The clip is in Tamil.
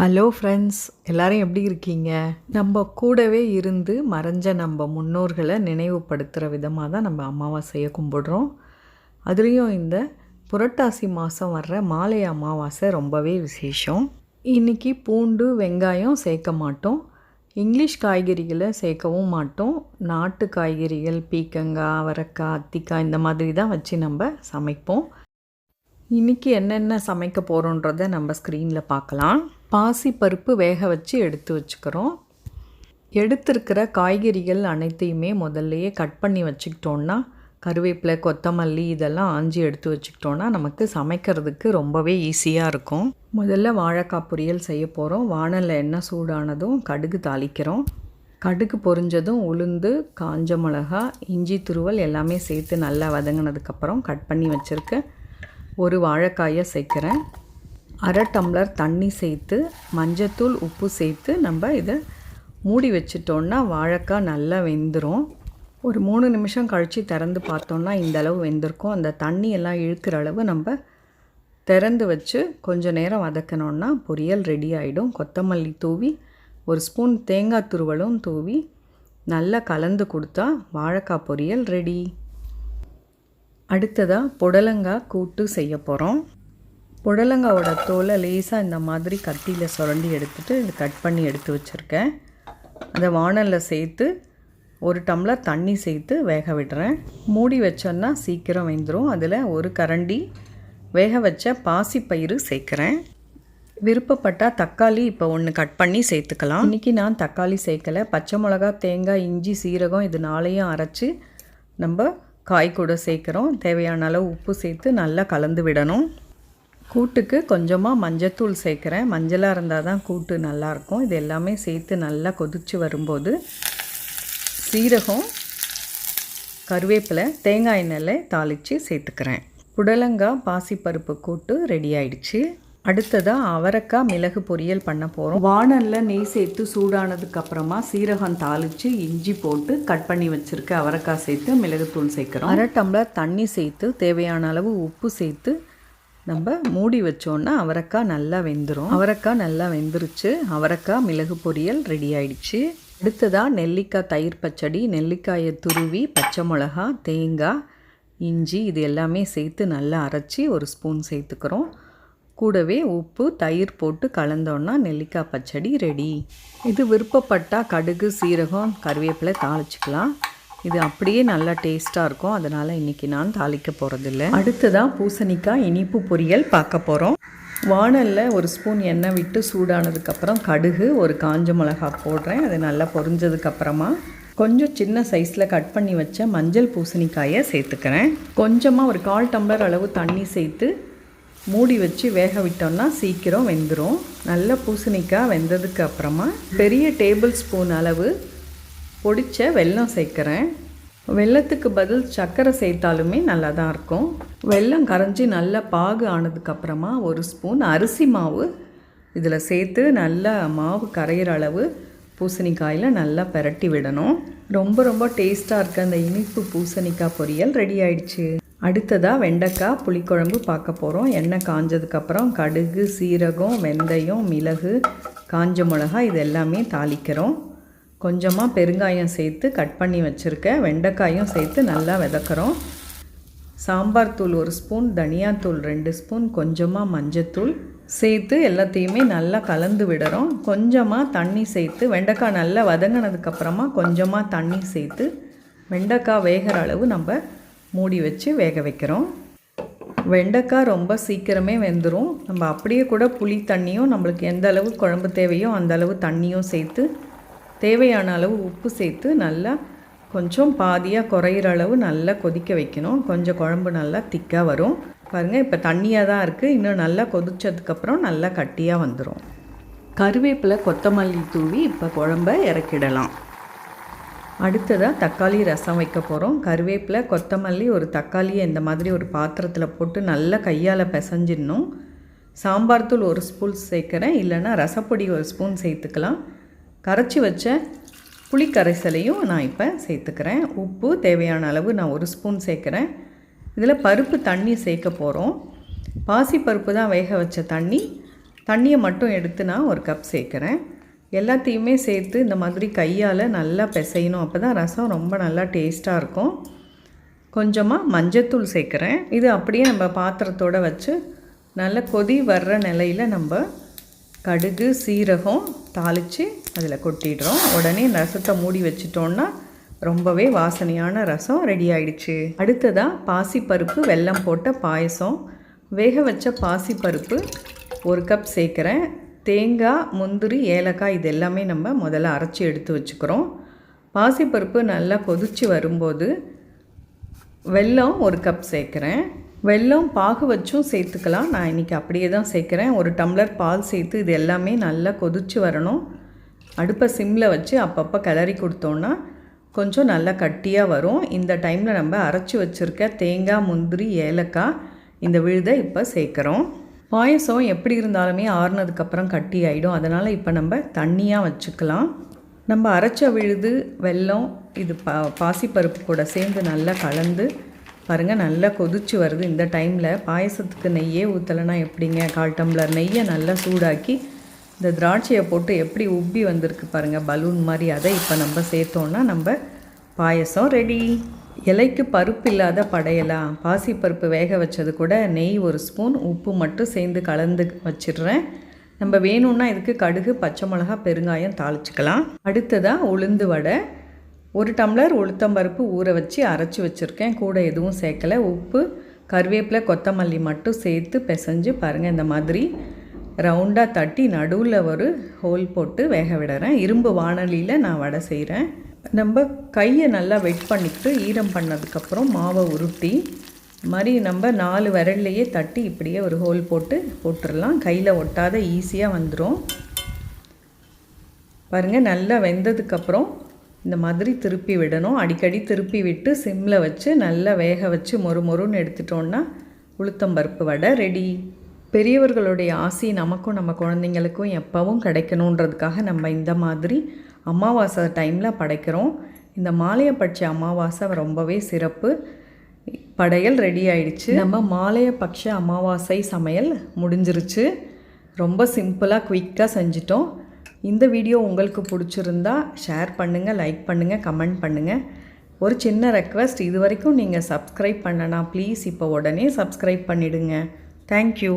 ஹலோ ஃப்ரெண்ட்ஸ் எல்லாரும் எப்படி இருக்கீங்க? நம்ம கூடவே இருந்து மறைஞ்ச நம்ம முன்னோர்களை நினைவுபடுத்துகிற விதமாக தான் நம்ம அமாவாசையை கும்பிடுறோம். அதுலேயும் இந்த புரட்டாசி மாதம் வர்ற மாலை அமாவாசை ரொம்பவே விசேஷம். இன்றைக்கி பூண்டு வெங்காயம் சேர்க்க மாட்டோம். இங்கிலீஷ் காய்கறிகளை சேர்க்கவும் மாட்டோம். நாட்டு காய்கறிகள் பீக்கங்காய் அவரக்காய் அத்திக்காய் இந்த மாதிரி தான் வச்சு நம்ம சமைப்போம். இன்றைக்கி என்னென்ன சமைக்க போகிறோன்றத நம்ம ஸ்க்ரீனில் பார்க்கலாம். பாசி பருப்பு வேக வச்சு எடுத்து வச்சுக்கிறோம். எடுத்திருக்கிற காய்கறிகள் அனைத்தையுமே முதல்லையே கட் பண்ணி வச்சுக்கிட்டோன்னா கருவேப்பிலை கொத்தமல்லி இதெல்லாம் ஆஞ்சி எடுத்து வச்சுக்கிட்டோன்னா நமக்கு சமைக்கிறதுக்கு ரொம்பவே ஈஸியாக இருக்கும். முதல்ல வாழைக்காய் பொரியல் செய்ய போகிறோம் வானலில் எண்ணெய் சூடானதும் கடுகு தாளிக்கிறோம். கடுகு பொரிஞ்சதும் உளுந்து காஞ்ச மிளகா இஞ்சி துருவல் எல்லாமே சேர்த்து நல்லா வதங்கினதுக்கப்புறம் கட் பண்ணி வச்சுருக்க ஒரு வாழைக்காயை சேர்க்குறேன். அரை டம்ளர் தண்ணி சேர்த்து மஞ்சத்தூள் உப்பு சேர்த்து நம்ம இதை மூடி வச்சிட்டோன்னா வாழைக்காய் நல்லா வெந்துடும் ஒரு மூணு நிமிஷம் கழித்து திறந்து பார்த்தோன்னா இந்த அளவு வெந்திருக்கும். அந்த தண்ணி எல்லாம் இழுக்கிற அளவு நம்ம திறந்து வச்சு கொஞ்சம் நேரம் வதக்கணுன்னா பொரியல் ரெடி ஆகிடும் கொத்தமல்லி தூவி ஒரு ஸ்பூன் தேங்காய் துருவலும் தூவி நல்லா கலந்து கொடுத்தா வாழைக்காய் பொரியல் ரெடி. அடுத்ததாக புடலங்காய் கூட்டு செய்ய போகிறோம் புடலங்காவோட தோலை லேசாக இந்த மாதிரி கத்தியில் சுரண்டி எடுத்துகிட்டு இது கட் பண்ணி எடுத்து வச்சுருக்கேன். அதை வானலில் சேர்த்து ஒரு டம்ளர் தண்ணி சேர்த்து வேக விடுறேன். மூடி வச்சோன்னா சீக்கிரம் வெந்துடும் அதில் ஒரு கரண்டி வேக வச்ச பாசிப்பயிறு சேர்க்குறேன். விருப்பப்பட்டால் தக்காளி இப்போ ஒன்று கட் பண்ணி சேர்த்துக்கலாம். இன்றைக்கி நான் தக்காளி சேர்க்கலை. பச்சை மிளகா தேங்காய் இஞ்சி சீரகம் இது நாளையும் அரைச்சி நம்ம காய் கூட சேர்க்குறோம். தேவையான அளவு உப்பு சேர்த்து நல்லா கலந்து விடணும். கூட்டுக்கு கொஞ்சமாக மஞ்சத்தூள் சேர்க்குறேன். மஞ்சளாக இருந்தால் தான் கூட்டு நல்லாயிருக்கும். இது எல்லாமே சேர்த்து நல்லா கொதித்து வரும்போது சீரகம் கருவேப்பிலை தேங்காய் எண்ணெயில் தாளித்து சேர்த்துக்கிறேன். புடலங்காய் பாசிப்பருப்பு கூட்டு ரெடி ஆயிடுச்சு. அடுத்ததாக அவரைக்காய் மிளகு பொரியல் பண்ண போகிறோம் வானலில் நெய் சேர்த்து சூடானதுக்கப்புறமா சீரகம் தாளித்து இஞ்சி போட்டு கட் பண்ணி வச்சுருக்க அவரைக்காய் சேர்த்து மிளகுத்தூள் சேர்க்குறோம். அரை டம்ளர் தண்ணி சேர்த்து தேவையான அளவு உப்பு சேர்த்து நம்ம மூடி வச்சோன்னா அவரைக்காய் நல்லா வெந்துடும் அவரைக்காய் நல்லா வெந்துருச்சு. அவரைக்காய் மிளகு பொரியல் ரெடி ஆயிடுச்சு. அடுத்ததாக நெல்லிக்காய் தயிர் பச்சடி நெல்லிக்காயை துருவி பச்சை மிளகா தேங்காய் இஞ்சி இது எல்லாமே சேர்த்து நல்லா அரைச்சி ஒரு ஸ்பூன் சேர்த்துக்கிறோம். கூடவே உப்பு தயிர் போட்டு கலந்தோன்னா நெல்லிக்காய் பச்சடி ரெடி. இது விருப்பப்பட்டால் கடுகு சீரகம் கருவேப்பிலை தாளிச்சிக்கலாம். இது அப்படியே நல்லா டேஸ்ட்டாக இருக்கும். அதனால் இன்றைக்கி நான் தாளிக்க போகிறதில்ல அடுத்ததாக பூசணிக்காய் இனிப்பு பொரியல் பார்க்க போகிறோம் வானலில் ஒரு ஸ்பூன் எண்ணெய் விட்டு சூடானதுக்கப்புறம் கடுகு ஒரு காஞ்ச மிளகா போடுறேன். அது நல்லா பொரிஞ்சதுக்கப்புறமா கொஞ்சம் சின்ன சைஸில் கட் பண்ணி வச்ச மஞ்சள் பூசணிக்காயை சேர்த்துக்கிறேன். கொஞ்சமாக ஒரு கால் டம்ளர் அளவு தண்ணி சேர்த்து மூடி வச்சு வேக விட்டோம்னா சீக்கிரம் வெந்துடும் நல்ல பூசணிக்காய் வெந்ததுக்கு அப்புறமா பெரிய டேபிள் ஸ்பூன் அளவு பொடிச்ச வெல்லம் சேர்க்குறேன். வெல்லத்துக்கு பதில் சர்க்கரை சேர்த்தாலுமே நல்லா தான் இருக்கும். வெல்லம் கரைஞ்சி நல்லா பாகு ஆனதுக்கப்புறமா ஒரு ஸ்பூன் அரிசி மாவு. இதில் சேர்த்து நல்லா மாவு கரையிற அளவு பூசணிக்காயில் நல்லா பெரட்டி விடணும். ரொம்ப ரொம்ப டேஸ்ட்டாக இருக்க அந்த இனிப்பு பூசணிக்காய் பொரியல் ரெடி ஆயிடுச்சு. அடுத்ததாக வெண்டைக்காய் புளிக்குழம்பு பார்க்க போகிறோம் எண்ணெய் காஞ்சதுக்கப்புறம் கடுகு சீரகம் வெந்தயம் மிளகு காஞ்ச மிளகா இது எல்லாமே தாளிக்கிறோம். கொஞ்சமாக பெருங்காயம் சேர்த்து கட் பண்ணி வச்சுருக்க வெண்டைக்காயும் சேர்த்து நல்லா விதக்கிறோம். சாம்பார் தூள் ஒரு ஸ்பூன் தனியாத்தூள் ரெண்டு ஸ்பூன் கொஞ்சமாக மஞ்சத்தூள் சேர்த்து எல்லாத்தையுமே நல்லா கலந்து விடுறோம். கொஞ்சமாக தண்ணி சேர்த்து வெண்டைக்காய் நல்லா வதங்கினதுக்கப்புறமா கொஞ்சமாக தண்ணி சேர்த்து வெண்டைக்காய் வேகிற அளவு நம்ம மூடி வச்சு வேக வைக்கிறோம். வெண்டைக்காய் ரொம்ப சீக்கிரமே வெந்துடும் நம்ம அப்படியே கூட புளி தண்ணியும் நம்மளுக்கு எந்த அளவு குழம்பு தேவையோ அந்த அளவு தண்ணியும் சேர்த்து தேவையான அளவு உப்பு சேர்த்து நல்லா கொஞ்சம் பாதியாக குறையிற அளவு நல்லா கொதிக்க வைக்கணும். கொஞ்சம் குழம்பு நல்லா திக்காக வரும். பாருங்கள் இப்போ தண்ணியாக தான் இருக்குது இன்னும் நல்லா கொதிச்சதுக்கப்புறம் நல்லா கட்டியாக வந்துடும் கருவேப்பிலை கொத்தமல்லி தூவி இப்போ குழம்ப இறக்கிடலாம். அடுத்ததாக தக்காளி ரசம் வைக்க போகிறோம் கருவேப்பிலை கொத்தமல்லி ஒரு தக்காளியை இந்த மாதிரி ஒரு பாத்திரத்தில் போட்டு நல்லா கையால் பிசைஞ்சிடணும். சாம்பார் தூள் ஒரு ஸ்பூன் சேர்க்குறேன். இல்லைனா ரசப்பொடி ஒரு ஸ்பூன் சேர்த்துக்கலாம். கரைச்சி வச்ச புளி கரைசலையும் நான் இப்போ சேர்த்துக்கிறேன். உப்பு தேவையான அளவு நான் ஒரு ஸ்பூன் சேர்க்குறேன். இதில் பருப்பு தண்ணி சேர்க்க போகிறோம் பாசி பருப்பு தான் வேக வச்ச தண்ணி. தண்ணியை மட்டும் எடுத்து நான் ஒரு கப் சேர்க்குறேன். எல்லாத்தையுமே சேர்த்து இந்த மாதிரி கையால் நல்லா பிசையணும். அப்போ தான் ரசம் ரொம்ப நல்லா டேஸ்ட்டாக இருக்கும். கொஞ்சமாக மஞ்சத்தூள் சேர்க்குறேன். இது அப்படியே நம்ம பாத்திரத்தோடு வச்சு நல்ல கொதி வர்ற நிலையில் நம்ம கடுகு சீரகம் தாளித்து அதில் கொட்டிடுறோம். உடனே ரசத்தை மூடி வச்சிட்டோன்னா ரொம்பவே வாசனையான ரசம் ரெடி ஆயிடுச்சு. அடுத்ததாக பாசிப்பருப்பு வெல்லம் போட்ட பாயசம். வேக வச்ச பாசிப்பருப்பு ஒரு கப் சேர்க்குறேன். தேங்காய் முந்திரி ஏலக்காய் இது எல்லாமே நம்ம முதல்ல அரைச்சி எடுத்து வச்சுக்கிறோம். பாசிப்பருப்பு நல்லா கொதித்து வரும்போது வெல்லம் ஒரு கப் சேர்க்குறேன். வெல்லம் பாகு வச்சும் சேர்த்துக்கலாம். நான் இன்றைக்கி அப்படியே தான் சேர்க்குறேன். ஒரு டம்ளர் பால் சேர்த்து இது எல்லாமே நல்லா கொதித்து வரணும். அடுப்பை சிம்மில் வச்சு அப்பப்போ கிளறி கொடுத்தோன்னா கொஞ்சம் நல்லா கட்டியாக வரும். இந்த டைமில் நம்ம அரைச்சி வச்சுருக்க தேங்காய் முந்திரி ஏலக்காய் இந்த விழுதை இப்போ சேர்க்குறோம். பாயசம் எப்படி இருந்தாலுமே ஆறுனதுக்கப்புறம் கட்டி ஆகிடும் அதனால் இப்போ நம்ம தண்ணியாக வச்சுக்கலாம். நம்ம அரைச்ச விழுது வெல்லம் இது பா பாசிப்பருப்பு கூட சேர்ந்து நல்லா கலந்து பாருங்கள் நல்லா கொதிச்சு வருது இந்த டைமில் பாயசத்துக்கு நெய்யே ஊற்றலைன்னா எப்படிங்க? கால் டம்ளர் நெய்யை நல்லா சூடாக்கி இந்த திராட்சையை போட்டு எப்படி உப்பி வந்திருக்கு பாருங்கள் பலூன் மாதிரி அதை இப்போ நம்ம சேர்த்தோன்னா நம்ம பாயசம் ரெடி இலைக்கு பருப்பு இல்லாத படையலாம். பாசிப்பருப்பு வேக வச்சது கூட நெய் ஒரு ஸ்பூன் உப்பு மட்டும் சேர்ந்து கலந்து வச்சிடுறேன். நம்ம வேணும்னா இதுக்கு கடுகு பச்சை மிளகா பெருங்காயம் தாளிச்சுக்கலாம். அடுத்ததாக உளுந்து வடை. ஒரு டம்ளர் உளுத்தம்பருப்பு ஊற வச்சு அரைச்சி வச்சுருக்கேன். கூட எதுவும் சேர்க்கலை. உப்பு கருவேப்பிலை கொத்தமல்லி மட்டும் சேர்த்து பிசைஞ்சு பாருங்கள் இந்த மாதிரி ரவுண்டாக தட்டி நடுவில் ஒரு ஹோல் போட்டு வேக விடுறேன். இரும்பு வானலியில் நான் வடை செய்கிறேன் நம்ம கையை நல்லா வெட் பண்ணிக்கிட்டு ஈரம் பண்ணதுக்கப்புறம் மாவை உருட்டி மாதிரி நம்ம நாலு விரல்லையே தட்டி இப்படியே ஒரு ஹோல் போட்டு போட்டுடலாம். கையில் ஒட்டாத ஈஸியாக வந்துடும் பாருங்கள் நல்லா வெந்ததுக்கப்புறம் இந்த மாதிரி திருப்பி விடணும். அடிக்கடி திருப்பி விட்டு சிம்மில் வச்சு நல்லா வேக வச்சு மொறு மொறுன்னு எடுத்துட்டோன்னா உளுத்தம்பருப்பு வடை ரெடி பெரியவர்களுடைய ஆசை நமக்கும் நம்ம குழந்தைங்களுக்கும் எப்போவும் கிடைக்கணுன்றதுக்காக நம்ம இந்த மாதிரி அமாவாசை டைமில் படைக்கிறோம். இந்த மாலையப்பட்சி அமாவாசை ரொம்பவே சிறப்பு. படையல் ரெடி ஆயிடுச்சு. நம்ம மாலையபட்ச அமாவாசை சமையல் முடிஞ்சிருச்சு. ரொம்ப சிம்பிளாக குயிக்காக செஞ்சிட்டோம். இந்த வீடியோ உங்களுக்கு பிடிச்சிருந்தா ஷேர் பண்ணுங்கள் லைக் பண்ணுங்கள் கமெண்ட் பண்ணுங்கள் ஒரு சின்ன ரெக்வஸ்ட் இது வரைக்கும் நீங்கள் சப்ஸ்கிரைப் பண்ணனா ப்ளீஸ் இப்போ உடனே சப்ஸ்கிரைப் பண்ணிவிடுங்க தேங்க்யூ.